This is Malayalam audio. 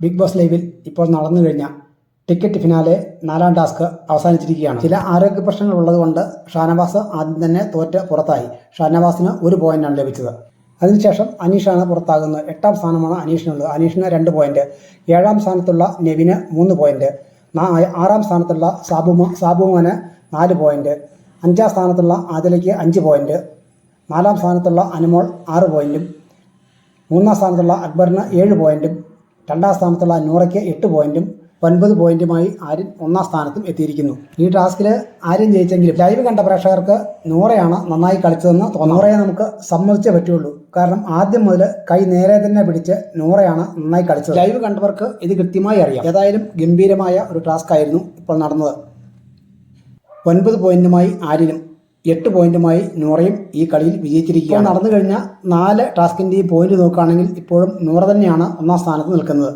ബിഗ് ബോസ് ലൈവിൽ ഇപ്പോൾ നടന്നു കഴിഞ്ഞ ടിക്കറ്റ് ഫിനാലെ നാലാം ടാസ്ക് അവസാനിച്ചിരിക്കുകയാണ്. ചില ആരോഗ്യ പ്രശ്നങ്ങൾ ഉള്ളതുകൊണ്ട് ഷാനവാസ് ആദ്യം തന്നെ തോറ്റ് പുറത്തായി. ഷാനവാസിന് ഒരു പോയിന്റാണ് ലഭിച്ചത്. അതിനുശേഷം അനീഷാണ് പുറത്താകുന്നത്. എട്ടാം സ്ഥാനമാണ് അനീഷിനുള്ളത്. അനീഷിന് രണ്ട് പോയിന്റ് ഏഴാം സ്ഥാനത്തുള്ള നെവിന് മൂന്ന് പോയിന്റ് ആറാം സ്ഥാനത്തുള്ള സാബുമ സാബുമോന് നാല് പോയിന്റ് അഞ്ചാം സ്ഥാനത്തുള്ള ആദിലയ്ക്ക് അഞ്ച് പോയിന്റ് നാലാം സ്ഥാനത്തുള്ള അനുമോൾ ആറ് പോയിന്റും മൂന്നാം സ്ഥാനത്തുള്ള അക്ബറിന് ഏഴ് പോയിന്റും രണ്ടാം സ്ഥാനത്തുള്ള നൂറയ്ക്ക് എട്ട് പോയിന്റും ഒൻപത് പോയിന്റുമായി ആര്യൻ ഒന്നാം സ്ഥാനത്തും എത്തിയിരിക്കുന്നു. ഈ ടാസ്കിൽ ആര്യൻ ജയിച്ചെങ്കിലും ലൈവ് കണ്ട പ്രേക്ഷകർക്ക് നൂറയാണ് നന്നായി കളിച്ചതെന്ന് തൊണ്ണൂറയെ നമുക്ക് സമ്മതിച്ചേ പറ്റുള്ളൂ. കാരണം ആദ്യം മുതൽ കൈ നേരെ തന്നെ പിടിച്ച് നൂറയാണ് നന്നായി കളിച്ചത്. ലൈവ് കണ്ടവർക്ക് ഇത് കൃത്യമായി അറിയാം. ഏതായാലും ഗംഭീരമായ ഒരു ടാസ്ക് ആയിരുന്നു ഇപ്പോൾ നടന്നത്. ഒൻപത് പോയിന്റുമായി ആര്യനും എട്ട് പോയിന്റുമായി നൂറയും ഈ കളിയിൽ വിജയിച്ചിരിക്കുകയാണ്. നടന്നു കഴിഞ്ഞ നാല് ടാസ്കിന്റെയും പോയിന്റ് നോക്കുകയാണെങ്കിൽ ഇപ്പോഴും നൂറ തന്നെയാണ് ഒന്നാം സ്ഥാനത്ത് നിൽക്കുന്നത്.